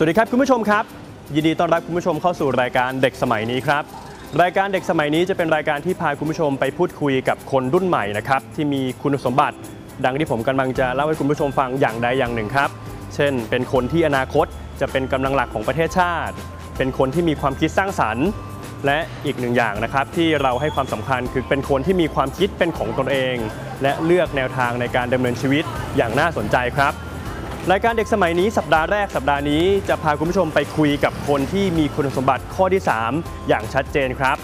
สวัสดีครับคุณผู้ชมครับ ยินดีต้อนรับคุณผู้ชมเข้าสู่รายการเด็กสมัยนี้ครับรายการเด็กสมัยนี้จะเป็นรายการที่พาคุณผู้ชมไปพูดคุยกับคนรุ่นใหม่นะครับที่มีคุณสมบัติ ดังที่ผมกำลังจะเล่าให้คุณผู้ชมฟังอย่างใดอย่างหนึ่งครับ เช่น เป็นคนที่อนาคตจะเป็นกำลังหลักของประเทศชาติ เป็นคนที่มีความคิดสร้างสรรค์ และอีกหนึ่งอย่างนะครับ ที่เราให้ความสำคัญคือเป็นคนที่มีความคิดเป็นของตนเอง และเลือกแนวทางในการดำเนินชีวิตอย่างน่าสนใจครับ รายการเด็กสมัยนี้สัปดาห์แรกสัปดาห์นี้จะพาคุณผู้ชมไปคุยกับคนที่มีคุณสมบัติข้อที่ 3 อย่างชัดเจนครับ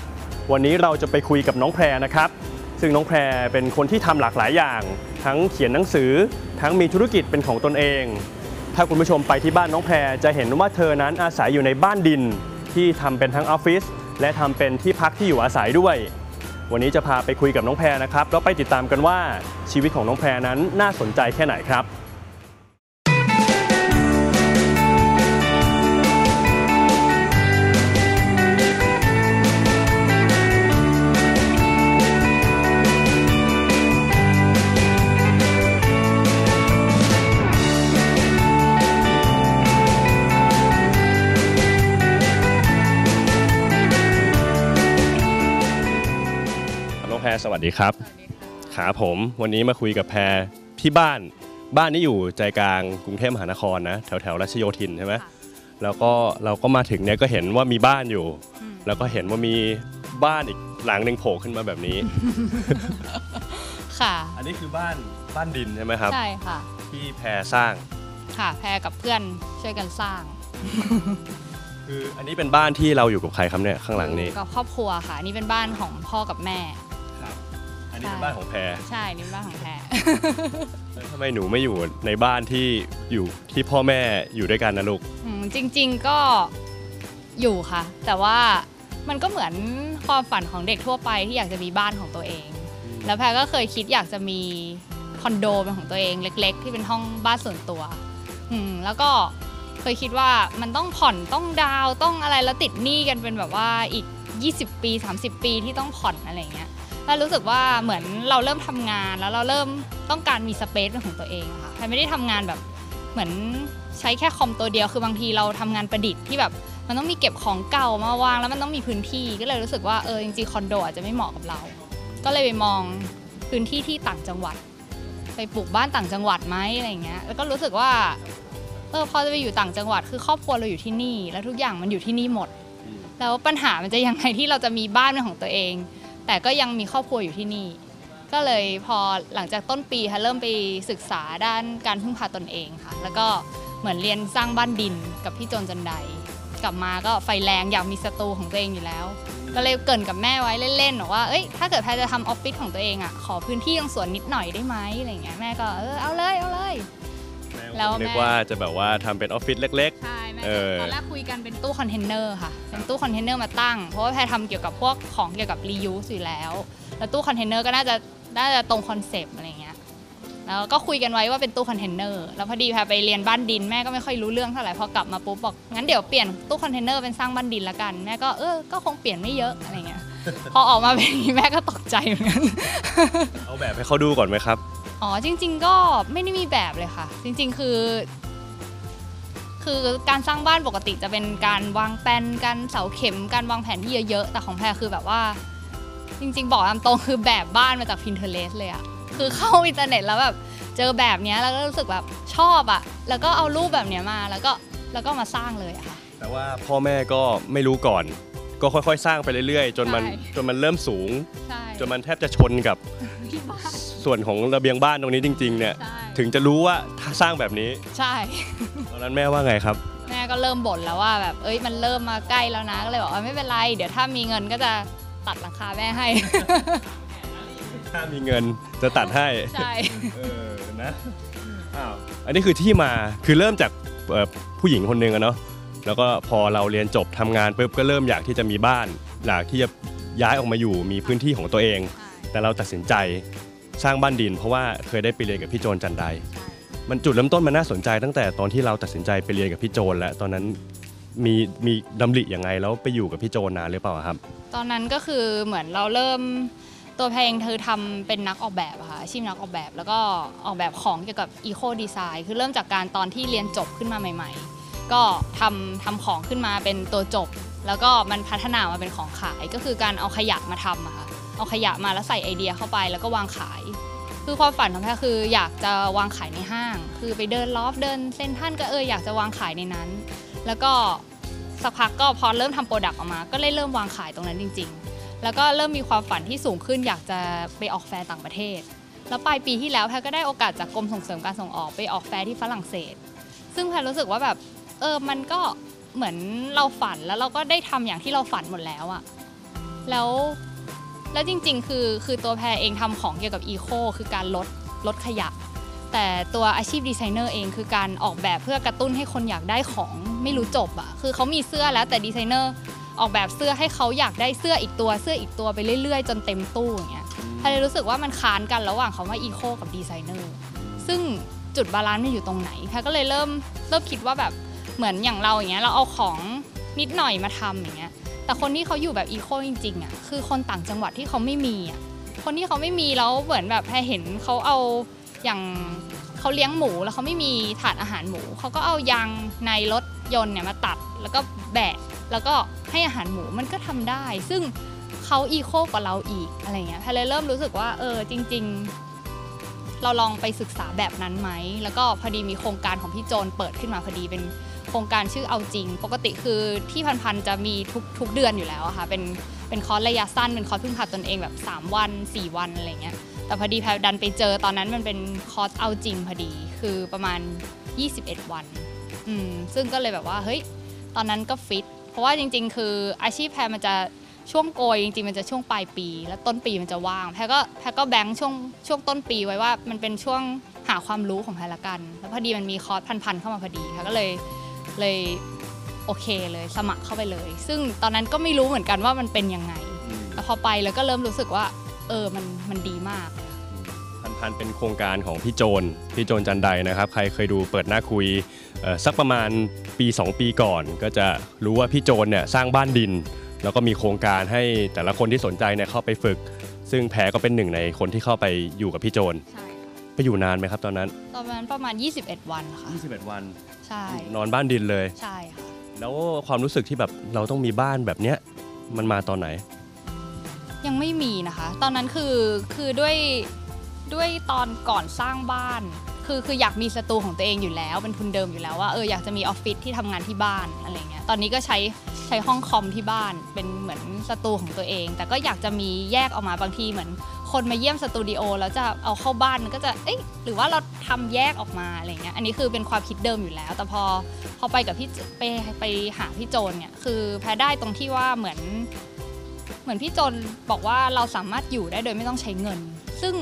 วันนี้เราจะไปคุยกับน้องแพรนะครับ ซึ่งน้องแพรเป็นคนที่ทำหลากหลายอย่าง ทั้งเขียนหนังสือ ทั้งมีธุรกิจเป็นของตนเอง ถ้าคุณผู้ชมไปที่บ้านน้องแพรจะเห็นว่าเธอนั้นอาศัยอยู่ในบ้านดิน ที่ทำเป็นทั้งออฟฟิศและทำเป็นที่พักที่อยู่อาศัยด้วย วันนี้จะพาไปคุยกับน้องแพรนะครับแล้วไปติดตามกันว่าชีวิตของน้องแพรนั้นน่าสนใจแค่ไหนครับ แพรสวัสดีครับขาผมวันนี้มาคุยกับแพรที่บ้านบ้านนี้อยู่ใจกลางกรุงเทพมหานครนะแถวแถวๆรัชโยธินใช่ไหมแล้วก็เราก็มาถึงเนี่ยก็เห็นว่ามีบ้านอยู่ แล้วก็เห็นว่ามีบ้านอีกหลังหนึ่งโผล่ขึ้นมาแบบนี้ ค่ะ อันนี้คือบ้านบ้านดินใช่ไหมครับ ใช่ค่ะ ที่แพรสร้าง ค่ะ แพรกับเพื่อนช่วยกันสร้าง คืออันนี้เป็นบ้านที่เราอยู่กับใครครับเนี่ยข้างหลังนี้ กับครอบครัวค่ะ นี่เป็นบ้านของพ่อกับแม่ครับ อันนี้เป็นใช่บ้านของแพรใช่ นี่เป็นบ้านของแพรแล้วทำไมหนูไม่อยู่ในบ้านที่อยู่ที่พ่อแม่อยู่ด้วยกันนะลูก อืมจริง ๆก็อยู่ค่ะ แต่ว่ามันก็เหมือนความฝันของเด็กทั่วไปที่อยากจะมีบ้านของตัวเอง แล้วแพรก็เคยคิดอยากจะมีคอนโดเป็นของตัวเองเล็ก ๆ ที่เป็นห้องบ้านส่วนตัว อืมแล้วก็เคยคิดว่ามันต้องผ่อนต้องดาวน์ต้องอะไรแล้วติดหนี้กันเป็นแบบว่าอีก 20 ปี 30 ปีที่ต้องผ่อนอะไรอย่างเงี้ย แล้วรู้สึกว่าเหมือนเราเริ่มทำงานแล้วเราเริ่มต้องการมีสเปซเป็นของตัวเองค่ะแพรไม่ได้ทำงานแบบเหมือนใช้แค่คอมตัวเดียวคือบางทีเราทำงานประดิษฐ์ที่แบบมันต้องมีเก็บของเก่ามาวางแล้วมันต้องมีพื้นที่ก็เลยรู้สึกว่าเออจริงๆคอนโดอาจจะไม่เหมาะกับเรา ก็เลยไปมองพื้นที่ที่ต่างจังหวัด ไปปลูกบ้านต่างจังหวัดไหมอะไรอย่างเงี้ยแล้วก็รู้สึกว่าเออพอจะไปอยู่ต่างจังหวัด คือครอบครัวเราอยู่ที่นี่ แล้วทุกอย่างมันอยู่ที่นี่หมด แล้วปัญหามันจะยังไงที่เราจะมีบ้านเป็นของตัวเอง แต่ก็ยังมีครอบครัวอยู่ที่นี่ ก็เลยพอหลังจากต้นปีค่ะเริ่มไปศึกษาด้านการพึ่งพาตนเองค่ะ แล้วก็เหมือนเรียนสร้างบ้านดินกับพี่โจนจันไดกลับมาก็ไฟแรงอยากมีสตูของตัวเองอยู่แล้ว ก็เลยเกรินกับแม่ไว้เล่นๆบอกว่าเอ้ยถ้าเกิดแพรจะทำออฟฟิศของตัวเองอะขอพื้นที่ตรงสวนนิดหน่อยได้ไหมอะไรเงี้ยแม่ก็เออเอาเลยเอาเลย แล้วนึกแม่ ว่าจะแบบว่าทำเป็นออฟฟิศเล็ก ใช่แม่ เออ ตอนแรกคุยกันเป็นตู้คอนเทนเนอร์ค่ะ เป็นตู้คอนเทนเนอร์มาตั้ง เพราะว่าแพรทำเกี่ยวกับพวกของเกี่ยวกับรียูสอยู่แล้ว แล้วตู้คอนเทนเนอร์ก็น่าจะน่าจะตรงคอนเซปต์อะไรเงี้ย แล้วก็คุยกันไว้ว่าเป็นตู้คอนเทนเนอร์ แล้วพอดีแพรไปเรียนบ้านดินแม่ก็ไม่ค่อยรู้เรื่องเท่าไหร่ พอกลับมาปุ๊บบอกงั้นเดี๋ยวเปลี่ยนตู้คอนเทนเนอร์เป็นสร้างบ้านดินละกัน แม่ก็เออ ก็คงเปลี่ยนไม่เยอะอะไรเงี้ย พอออกมาเป็นอย่างนี้แม่ก็ตกใจเหมือนกันๆเอาแบบให้เขาดูก่อนไหมครับ อ๋อจริง ๆ ก็ไม่ได้มีแบบเลยค่ะ จริง ๆ คือ คือการสร้างบ้านปกติจะเป็นการวางแปลนการเสาเข็มการวางแผนที่เยอะๆ แต่ของแพรคือแบบว่า จริง ๆ บอกตามตรงคือแบบบ้านมาจาก Pinterest เลยอะคือเข้าอินเทอร์เน็ตแล้วแบบเจอแบบเนี้ยแล้วก็รู้สึกแบบชอบอะแล้วก็เอารูปแบบเนี้ยมาแล้วก็แล้วก็มาสร้างเลยอะค่ะแต่ว่าพ่อแม่ก็ไม่รู้ก่อน ก็ค่อยๆ สร้างไปเรื่อยๆ จนมันใช่จนมันเริ่มสูงใช่จนมันแทบจะชนกับที่บ้าน ส่วนของระเบียงบ้านตรงนี้จริงๆเนี่ยใช่ถึงจะรู้ว่าถ้าสร้างแบบนี้ ใช่ ตอนนั้นแม่ว่าไงครับ แม่ก็เริ่มบ่นแล้วว่าแบบเอ้ยมันเริ่มมาใกล้แล้วนะก็เลยบอกว่าไม่เป็นไร เดี๋ยวถ้ามีเงินก็จะตัดราคาแม่ให้ ถ้ามีเงินจะตัดให้ใช่เออนะอ้าวอันนี้คือที่มาคือเริ่มจากเอ่อผู้หญิงคนหนึ่งอะเนาะแล้วก็พอเราเรียนจบทำงานปุ๊บก็เริ่มอยากที่จะมีบ้านอยากที่จะย้ายออกมาอยู่มีพื้นที่ของตัวเอง แต่เราตัดสินใจ สร้างบ้านดิน เพราะว่าเคยได้ไปเรียนกับพี่โจนจันไดมันจุดเริ่มต้นมันน่าสนใจตั้งแต่ตอนที่เราตัดสินใจไปเรียนกับพี่โจนแล้วตอนนั้นมีมีดำริยังไงแล้วไปอยู่กับพี่โจนนานหรือเปล่าครับ ตอนนั้นก็คือเหมือนเราเริ่มตัวเพลงเธอทำเป็นนักออกแบบอะค่ะอาชีพนักออกแบบ แล้วก็ออกแบบของเกี่ยวกับอีโคดีไซน์คือเริ่มจากการตอนที่เรียนจบขึ้นมาใหม่ ๆ ก็ทำทำของขึ้นมาเป็นตัวจบ แล้วก็มันพัฒนามาเป็นของขายก็คือการเอาขยะมาทำอะค่ะ เอาขยะมาแล้วใส่ไอเดียเข้าไปแล้วก็วางขาย คือความฝันของแพรคืออยากจะวางขายในห้าง คือไปเดินลอฟเดินเซนทรันก็เอออยากจะวางขายในนั้น แล้วก็สักพักก็พอเริ่มทำโปรดักต์ออกมา ก็เลยเริ่มวางขายตรงนั้นจริง ๆ แล้วก็เริ่มมีความฝันที่สูงขึ้นอยากจะไปออกแฟร์ต่างประเทศ แล้วปลายปีที่แล้วแพรก็ได้โอกาสจากกรมส่งเสริมการส่งออกไปออกแฟร์ที่ฝรั่งเศส ซึ่งแพรรู้สึกว่าแบบเออมันก็เหมือนเราฝันแล้วเราก็ได้ทำอย่างที่เราฝันหมดแล้วอะแล้ว แล้วจริง ๆ คือคือตัวแพรเองทำของเกี่ยวกับอีโคคือการลดลดขยะ แต่ตัวอาชีพดีไซเนอร์เองคือการออกแบบเพื่อกระตุ้นให้คนอยากได้ของไม่รู้จบอะคือเขามีเสื้อแล้วแต่ดีไซเนอร์ออกแบบเสื้อให้เขาอยากได้เสื้ออีกตัวเสื้ออีกตัวไปเรื่อย ๆ จนเต็มตู้อย่างเงี้ยแพรเลยรู้สึกว่ามันค้านกันระหว่างคำว่าอีโคกับดีไซเนอร์ซึ่งจุดบาลานซ์มันอยู่ตรงไหนแพรก็เลยเริ่มเริ่มคิดว่าแบบเหมือนอย่างเราอย่างเงี้ยเราเอาของนิดหน่อยมาทำอย่างเงี้ย แต่คนที่เขาอยู่แบบอีโคจริงๆอะคือคนต่างจังหวัดที่เขาไม่มีอะคนที่เขาไม่มีแล้วเหมือนแบบแพรเห็นเขาเอาอย่างเขาเลี้ยงหมูแล้วเขาไม่มีถาดอาหารหมูเขาก็เอายางในรถยนต์เนี่ยมาตัดแล้วก็แบะแล้วก็ให้อาหารหมูมันก็ทำได้ ซึ่งเขาอีโคกว่าเราอีกอะไรเงี้ยแพรเลยเริ่มรู้สึกว่าเออจริง ๆ เราลองไปศึกษาแบบนั้นไหมแล้วก็พอดีมีโครงการของพี่โจนเปิดขึ้นมาพอดีเป็น โครงการชื่อเอาจริง ปกติคือที่พันๆจะมีทุกทุกเดือนอยู่แล้วอะค่ะ เป็นเป็นคอร์สระยะสั้น เป็นคอร์สพึ่งพาตนเองแบบ 3 วัน 4 วันอะไรเงี้ย แต่พอดีแพรดันไปเจอตอนนั้นมันเป็นคอร์สเอาจริงพอดี คือประมาณ 21 วัน อืม ซึ่งก็เลยแบบว่า เฮ้ย ตอนนั้นก็ฟิต เพราะว่าจริง ๆ คืออาชีพแพรมันจะช่วงโกยจริงๆมันจะช่วงปลายปี แล้วต้นปีมันจะว่าง แพรก็แพรก็แบงค์ช่วงช่วงต้นปีไว้ว่ามันเป็นช่วงหาความรู้ของแพรละกัน แล้วพอดีมันมีคอร์สพันๆเข้ามาพอดีแพรก็เลย เลยโอเคเลยสมัครเข้าไปเลย ซึ่งตอนนั้นก็ไม่รู้เหมือนกันว่ามันเป็นยังไงแต่พอไปแล้วก็เริ่มรู้สึกว่า เออมันมันดีมากพันพันเป็นโครงการของพี่โจนพี่โจนจันไดนะครับ ใครเคยดูเปิดหน้าคุยเอ่อสักประมาณปี 2 ปีก่อน ก็จะรู้ว่าพี่โจนเนี่ยสร้างบ้านดิน แล้วก็มีโครงการให้แต่ละคนที่สนใจเนี่ยเข้าไปฝึก ซึ่งแพรก็เป็นหนึ่งในคนที่เข้าไปอยู่กับพี่โจนใช่ค่ะไปอยู่นานไหมครับตอนนั้น ตอนนั้นประมาณ 21 วันค่ะ21 วันใช่นอนบ้านดินเลย ใช่ค่ะแล้วความรู้สึกที่แบบเราต้องมีบ้านแบบเนี้ยมันมาตอนไหน ยังไม่มีนะคะ ตอนนั้นคือคือด้วยด้วยตอนก่อนสร้างบ้าน คือคืออยากมีสตูของตัวเองอยู่แล้ว เป็นทุนเดิมอยู่แล้วว่าเอออยากจะมีออฟฟิศที่ทำงานที่บ้านอะไรเงี้ยตอนนี้ก็ใช้ใช้ห้องคอมที่บ้านเป็นเหมือนสตูของตัวเอง แต่ก็อยากจะมีแยกออกมาบางทีเหมือนคนมาเยี่ยมสตูดิโอแล้วจะเอาเข้าบ้านมันก็จะเอ๊ะหรือว่าเรา ทำแยกออกมาอะไรเงี้ยอันนี้คือเป็นความคิดเดิมอยู่แล้ว แต่พอพอไปกับพี่ไปไปหาพี่โจนเนี่ยคือแพ้ได้ตรงที่ว่าเหมือน เหมือนพี่โจนบอกว่าเราสามารถอยู่ได้โดยไม่ต้องใช้เงิน ซึ่ง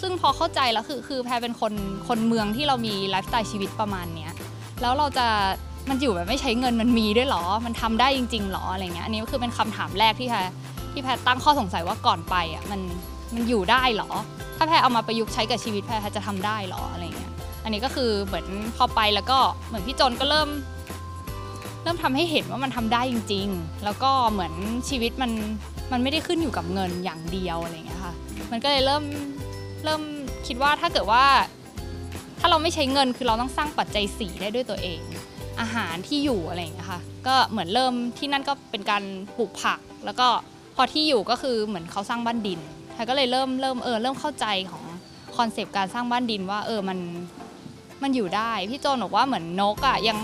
ซึ่งพอเข้าใจแล้วคือคือแพรเป็นคนคนเมืองที่เรามีไลฟ์สไตล์ชีวิตประมาณเนี้ยแล้วเราจะมันอยู่แบบไม่ใช้เงินมันมีด้วยเหรอ มันทำได้จริงๆหรออะไรเงี้ยอันนี้ก็คือเป็นคำถามแรกที่แพรที่แพรตั้งข้อสงสัยว่าก่อนไปอะมัน มันอยู่ได้เหรอ ถ้าแพรเอามาประยุกต์ใช้กับชีวิตแพรแพรจะทำได้เหรออะไรเงี้ย อันนี้ก็คือเหมือนพอไปแล้วก็เหมือนพี่จนก็เริ่ม เริ่มทำให้เห็นว่ามันทำได้จริง ๆ แล้วก็เหมือนชีวิตมันมันไม่ได้ขึ้นอยู่กับเงินอย่างเดียวอะไรเงี้ยค่ะ มันก็เลยเริ่มเริ่มคิดว่าถ้าเกิดว่า ถ้าเราไม่ใช้เงินคือเราต้องสร้างปัจจัยสีได้ด้วยตัวเอง อาหารที่อยู่อะไรอย่างเงี้ยค่ะก็เหมือนเริ่มที่นั่นก็เป็นการปลูกผัก แล้วก็พอที่อยู่ก็คือเหมือนเขาสร้างบ้านดิน แพรก็เลยเริ่มเริ่มเออเริ่มเข้าใจของคอนเซปต์การสร้างบ้านดินว่าเออมันมันอยู่ได้ พี่โจนบอกว่าเหมือนนกอะยัง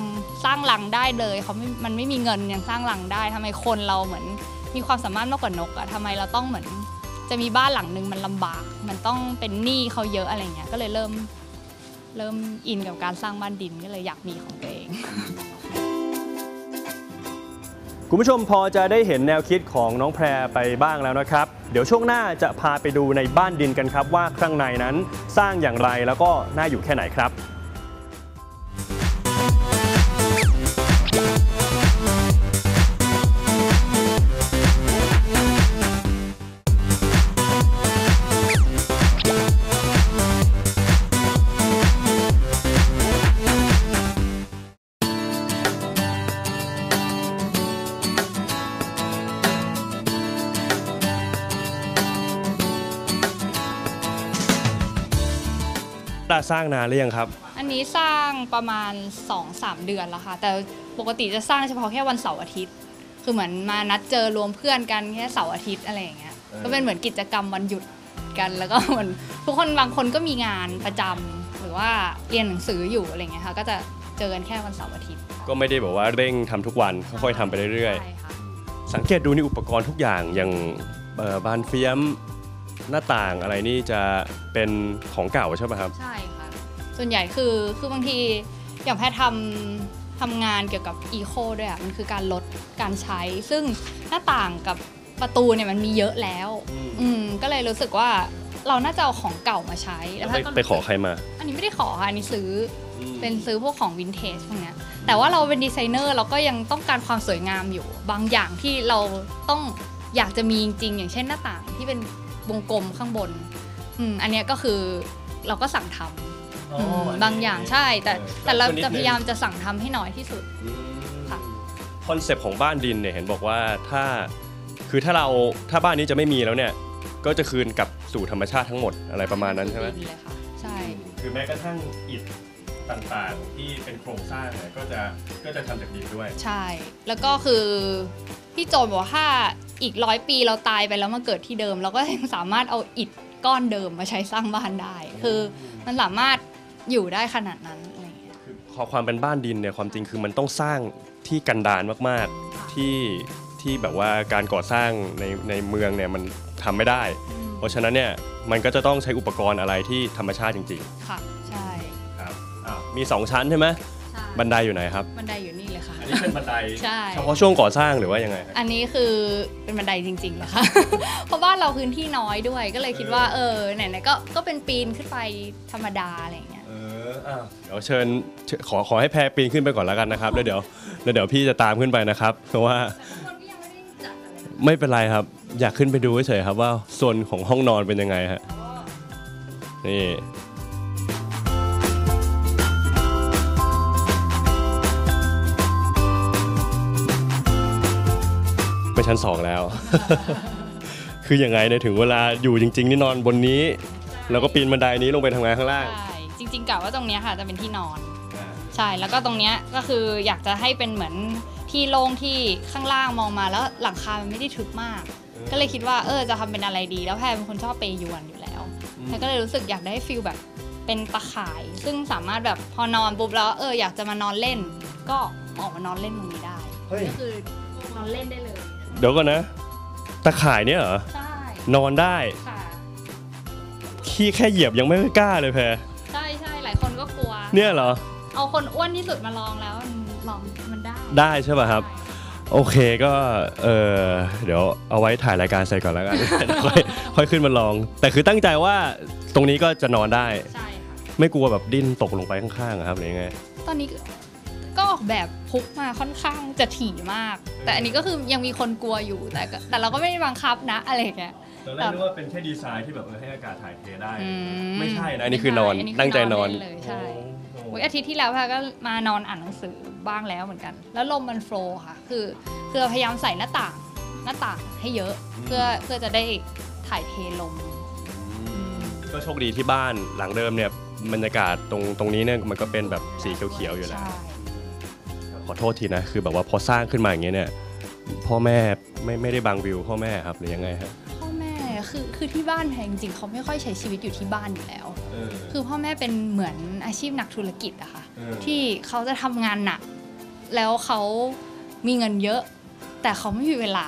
สร้างรังได้เลยเขาไม่มันไม่มีเงินยังสร้างรังได้ทำไมคนเราเหมือนมีความสามารถมากกว่านกอะทำไมเราต้องเหมือนจะมีบ้านหลังหนึ่งมันลำบาก มันต้องเป็นหนี้เขาเยอะอะไรเงี้ยก็เลยเริ่มเริ่มอินกับการสร้างบ้านดินก็เลยอยากมีของตัวเอง คุณผู้ชมพอจะได้เห็นแนวคิดของน้องแพรไปบ้างแล้วนะครับ เดี๋ยวช่วงหน้าจะพาไปดูในบ้านดินกันครับ ว่าข้างในนั้นสร้างอย่างไรแล้วก็น่าอยู่แค่ไหนครับ ตาสร้างนานหรือยังครับ อันนี้สร้างประมาณ 2-3 เดือนแล้วค่ะ แต่ปกติจะสร้างเฉพาะแค่วันเสาร์อาทิตย์ คือเหมือนมานัดเจอรวมเพื่อนกันแค่เสาร์อาทิตย์อะไรอย่างเงี้ยเออก็เป็นเหมือนกิจกรรมวันหยุดกันแล้วก็เหมือนทุกคนบางคนก็มีงานประจำหรือว่าเรียนหนังสืออยู่อะไรเงี้ยค่ะ ก็จะเจอกันแค่วันเสาร์อาทิตย์ก็ไม่ได้แบบว่าเร่งทำทุกวันค่อยๆทำไปเรื่อยใช่ค่ะ ๆ สังเกตดูนี่อุปกรณ์ทุกอย่างอย่างเอ่อบานเฟียม หน้าต่างอะไรนี่จะเป็นของเก่าใช่ไหมครับ ใช่ค่ะ ส่วนใหญ่คือคือบางทีอย่างแพทย์ทำทำงานเกี่ยวกับอีโคด้วยอะมันคือการลดการใช้ ซึ่งหน้าต่างกับประตูเนี่ยมันมีเยอะแล้ว อืมก็เลยรู้สึกว่าเราน่าจะเอาของเก่ามาใช้แล้วไปแพทย์ก็ไปขอใครมาอันนี้ไม่ได้ขอค่ะอันนี้ซื้ออเป็นซื้อพวกของวินเทจพวกเนี้ย แต่ว่าเราเป็นดีไซเนอร์เราก็ยังต้องการความสวยงามอยู่ บางอย่างที่เราต้องอยากจะมีจริงๆอย่างเช่นหน้าต่างที่เป็น วงกลมข้างบนอืมอันเนี้ยก็คือเราก็สั่งทำอืมบางอย่างใช่ แต่แต่เราจะพยายามจะสั่งทำให้น้อยที่สุด ค่ะ คอนเซปต์ของบ้านดินเนี่ยเห็นบอกว่าถ้าคือถ้าเราถ้าบ้านนี้จะไม่มีแล้วเนี่ย ก็จะคืนกลับสู่ธรรมชาติทั้งหมดอะไรประมาณนั้นใช่ไหมดิเลยค่ะใช่ คือแม้กระทั่งอิฐต่างๆ ที่เป็นโครงสร้างเนี่ยก็จะก็จะทำจากดินด้วย ใช่ แล้วก็คือพี่โจนบอกว่าถ้า อีกร้อยปีเราตายไปแล้วมาเกิดที่เดิม เราก็ยังสามารถเอาอิฐก้อนเดิมมาใช้สร้างบ้านได้ คือมันสามารถอยู่ได้ขนาดนั้นอะไรอย่างเงี้ยคือพอความเป็นบ้านดินเนี่ยความจริงคือมันต้องสร้างที่กันดารมากๆที่ที่แบบว่าการก่อสร้างในในเมืองเนี่ยมันทำไม่ได้ เพราะฉะนั้นเนี่ยมันก็จะต้องใช้อุปกรณ์อะไรที่ธรรมชาติจริงค่ะ ใช่ๆครับอ้าวมี 2 ชั้นใช่ไหมใช่ บันไดอยู่ไหนครับ บันไดอยู่นี่เลยค่ะ อันนี้เป็นบันไดใช่ เฉพาะช่วงก่อสร้างหรือว่ายังไงฮะอันนี้คือเป็นบันไดจริงๆเลยค่ะเพราะบ้านเราพื้นที่น้อยด้วยก็เลยคิดว่า เออไหนๆก็ก็เป็นปีนขึ้นไปธรรมดาอะไรอย่างเงี้ย เอออ้าวเดี๋ยวเชิญเชิญขอขอให้แพรปีนขึ้นไปก่อนแล้วกันนะครับแล้วเดี๋ยวแล้วเดี๋ยวพี่จะตามขึ้นไปนะครับ เพราะว่าคนก็ยังไม่ได้จัดอะไรไม่เป็นไรครับ อยากขึ้นไปดูเฉยๆครับว่าโซนของห้องนอนเป็นยังไงฮะนี่ ชั้นสองแล้ว คือยังไงเนี่ยถึงเวลาอยู่จริง ๆ นี่นอนบนนี้ แล้วก็ปีนบันไดนี้ลงไปทำงานข้างล่าง ใช่จริงๆกะว่าตรงเนี้ยค่ะจะเป็นที่นอน ใช่แล้วก็ตรงเนี้ยก็คืออยากจะให้เป็นเหมือนที่โล่งที่ข้างล่างมองมาแล้วหลังคามันไม่ได้ทึบมาก ก็เลยคิดว่าเออจะทำเป็นอะไรดี แล้วแพรเป็นคนชอบเปยวนอยู่แล้วอืมแพรก็เลยรู้สึกอยากได้ฟิลแบบเป็นตะข่าย ซึ่งสามารถแบบพอนอนปุ๊บแล้วเอออยากจะมานอนเล่น ก็ออกมานอนเล่นตรงนี้ได้ เฮ้ย ก็คือนอนเล่นได้เลย เดี๋ยวก่อนนะ ตะข่ายเนี่ยเหรอ ใช่นอนได้ ค่ะขี้แค่เหยียบยังไม่กล้าเลยแพรใช่ใช่หลายคนก็กลัว เนี่ยเหรอ เอาคนอ้วนที่สุดมาลองแล้วมันลองมันได้ได้ใช่ป่ะครับ โอเคก็เออเดี๋ยวเอาไว้ถ่ายรายการเสร็จก่อนแล้วกัน ค่อยค่อยขึ้นมาลอง แต่คือตั้งใจว่าตรงนี้ก็จะนอนได้ ใช่ค่ะ ไม่กลัวแบบดิ้นตกลงไปข้างๆอะครับหรือยังไง ตอนนี้ ก็ออกแบบพุกมาค่อนข้างจะถี่มาก แต่อันนี้ก็คือยังมีคนกลัวอยู่แต่ก็แต่เราก็ไม่ได้บังคับนะอะไรอย่างเงี้ย ตอนแรกนึกว่าเป็นแค่ดีไซน์ที่แบบให้อากาศถ่ายเทได้ อืม ไม่ใช่นะอันนี้คือนอนไม่ใช่ตั้งใจนอนอันนี้คือนอนเล่นเลยใช่ โอ้โห อุ๊ยอาทิตย์ที่แล้วแพรก็มานอนอ่านหนังสือบ้างแล้วเหมือนกัน แล้วลมมันโฟล์ค่ะ คือคือเราพยายามใส่หน้าต่างหน้าต่างให้เยอะ เพื่อเพื่อจะได้ถ่ายเทลม ก็โชคดีที่บ้านหลังเดิมเนี่ยบรรยากาศตรงตรงนี้เนี่ยมันก็เป็นแบบสีเขียวๆอยู่แล้ว ใช่ข อโทษทีนะคือแบบว่าพอสร้างขึ้นมาอย่างเงี้ยเนี่ยพ่อแม่ไม่ไม่ได้บังวิวพ่อแม่ครับหรือยังไงฮะพ่อแม่คือคือที่บ้านแพรจริงๆเขาไม่ค่อยใช้ชีวิตอยู่ที่บ้านอยู่แล้ว คือพ่อแม่เป็นเหมือนอาชีพนักธุรกิจอะค่ะที่เขาจะทำงานหนัก แล้วเขามีเงินเยอะ แต่เขาไม่มีเวลา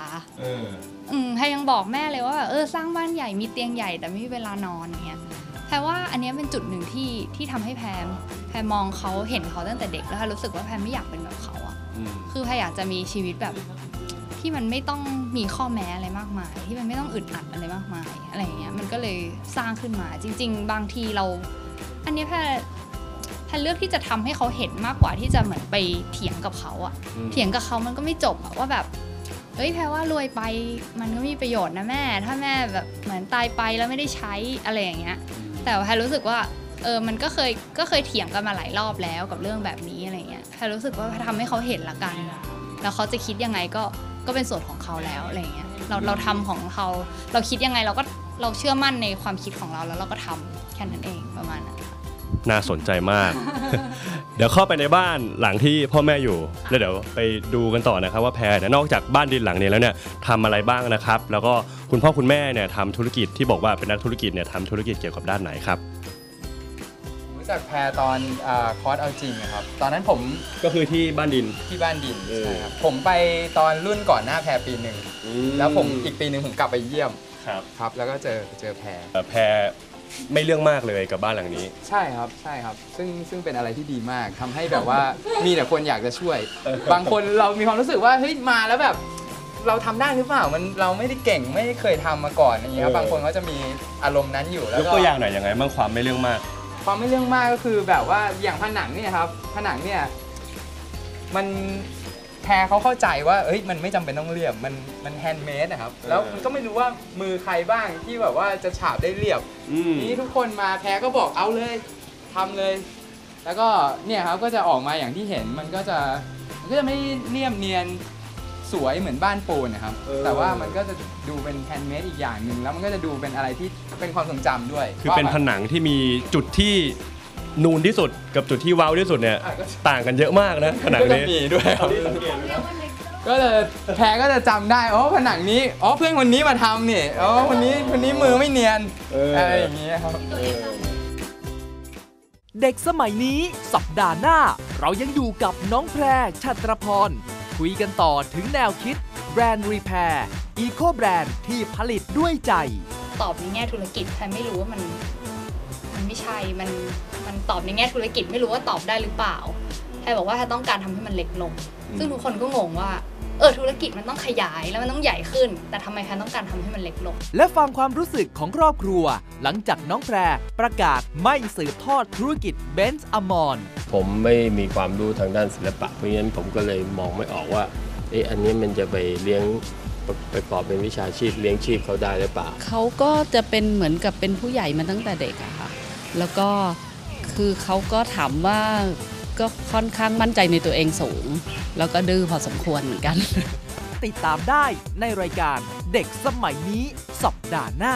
อืมแพรยังบอกแม่เลยว่าแบบเออสร้างบ้านใหญ่มีเตียงใหญ่แต่ไม่มีเวลานอนอย่างเงี้ยแพรว่าอันเนี้ยเป็นจุดหนึ่งที่ที่ทำให้แพรแพรมองเขาเห็นเขาตั้งแต่เด็กแล้วแพรรู้สึกว่าแพรไม่อยากเป็นแบบเขาอะคือแพรอยากจะมีชีวิตแบบที่มันไม่ต้องมีข้อแม้อะไรมากมาย ที่มันไม่ต้องอึดอัดอะไรมากมายอะไรอย่างเงี้ยมันก็เลยสร้างขึ้นมาจริง ๆ บางทีเรา อันเนี้ยแพรแพรเลือกที่จะทำให้เขาเห็นมากกว่าที่จะเหมือนไปเถียงกับเขาอะเถียงกับเขามันก็ไม่จบอะว่าแบบเอ้ยแพรว่ารวยไปมันก็มีประโยชน์นะแม่ ถ้าแม่แบบเหมือนตายไปแล้วไม่ได้ใช้อะไรอย่างเงี้ย แต่แพรรู้สึกว่าเออมันก็เคยก็เคยเถียงกันมาหลายรอบแล้วกับเรื่องแบบนี้อะไรเงี้ยแพรรู้สึกว่าแพรทำให้เขาเห็นละกัน แล้วเขาจะคิดยังไงก็ก็เป็นส่วนของเขาแล้วอะไรเงี้ยเราเราทำของเขาเราคิดยังไงเราก็เราเชื่อมั่นในความคิดของเราแล้วเราก็ทำแค่นั้นเองประมาณนั้นค่ะ น่าสนใจมาก เดี๋ยวเข้าไปในบ้านหลังที่พ่อแม่อยู่ แล้วเดี๋ยวไปดูกันต่อนะครับ ว่าแพรเนี่ยนอกจากบ้านดินหลังนี้แล้วเนี่ยทำอะไรบ้างนะครับ แล้วก็คุณพ่อคุณแม่เนี่ยทำธุรกิจที่บอกว่าเป็นนักธุรกิจเนี่ยทำธุรกิจเกี่ยวกับด้านไหนครับผมรู้จักแพรตอนอาคอร์สเอาจริงอะครับ ตอนนั้นผมก็คือที่บ้านดิน ที่บ้านดินเออ ใช่ครับผมไปตอนรุ่นก่อนหน้าแพรปีหนึ่งแล้วผมอีกปีหนึ่งผมกลับไปเยี่ยมครับ ครับ แล้วก็เจอเจอแพร เอ่อแพร ไม่เรื่องมากเลยกับบ้านหลังนี้ ใช่ครับใช่ครับ ซึ่งซึ่งเป็นอะไรที่ดีมากทำให้แบบว่า มีแต่คนอยากจะช่วย บางคนเรามีความรู้สึกว่าเฮ้ยมาแล้วแบบ เราทำได้หรือเปล่ามันเราไม่ได้เก่งไม่เคยทำมาก่อนอย่างเงี้ยครับเออ บางคนเขาจะมีอารมณ์นั้นอยู่แล้วยกก็ ตัวอย่างหน่อยยังไงบ้างความไม่เรื่องมาก ความไม่เรื่องมากก็คือแบบว่าอย่างผนังเนี่ยครับผนังเนี่ยมัน แพรเขาเข้าใจว่าเอ้ยมันไม่จำเป็นต้องเรียบมันมันแฮนด์เมดนะครับ แล้วมันก็ไม่รู้ว่ามือใครบ้างที่แบบว่าจะฉาบได้เรียบ อืม ทีนี้ทุกคนมาแพรก็บอกเอาเลยทำเลย แล้วก็เนี่ยครับก็จะออกมาอย่างที่เห็นมันก็จะมันก็จะไม่เรียบเนียนสวยเหมือนบ้านปูนนะครับแต่ว่ามันก็จะดูเป็นแฮนด์เมดอีกอย่างหนึ่งแล้วมันก็จะดูเป็นอะไรที่เป็นความทรงจำด้วยคือเป็นว่าผแบบนังที่มีจุดที่ นูนที่สุดกับจุดที่เว้าที่สุดเนี่ยอะก็ต่างกันเยอะมากนะผนังก็จะนี้มีด้วยครับก็จะแพรก็จะจำได้อ๋อผนังนี้อ๋อเพื่อนคนนี้มาทำนี่อ๋อคนนี้คนนี้มือไม่เนียนเออออะไรอย่างเงี้ยครับ เด็กสมัยนี้สัปดาห์หน้า เรายังอยู่กับน้องแพรชัตรพร คุยกันต่อถึงแนวคิดแบรนด์รีแพร์อีโคแบรนด์ที่ผลิตด้วยใจ ตอบในแง่ธุรกิจแพรไม่รู้ว่ามัน มันไม่ใช่ มัน มันตอบในแง่ธุรกิจไม่รู้ว่าตอบได้หรือเปล่าแพรบอกว่าแพรต้องการทำให้มันเล็กลง ซึ่งทุกคนก็งงว่าเออธุรกิจมันต้องขยายแล้วมันต้องใหญ่ขึ้น แต่ทำไมแพรต้องการทำให้มันเล็กลง และฟังความรู้สึกของครอบครัว หลังจากน้องแพรประกาศไม่สืบทอดธุรกิจเบนซ์อมรผมไม่มีความรู้ทางด้านศิลปะเพราะฉะนั้นผมก็เลยมองไม่ออกว่าเอ๊ะอันนี้มันจะไปเลี้ยงประประกอบเป็นวิชาชีพเลี้ยงชีพเขาได้หรือเปล่าเขาก็จะเป็นเหมือนกับเป็นผู้ใหญ่มาตั้งแต่เด็กอะค่ะ แล้วก็ คือเขาก็ถามว่าก็ค่อนข้างมั่นใจในตัวเองสูง แล้วก็ดื้อพอสมควรเหมือนกัน ติดตามได้ในรายการเด็กสมัยนี้สัปดาห์หน้า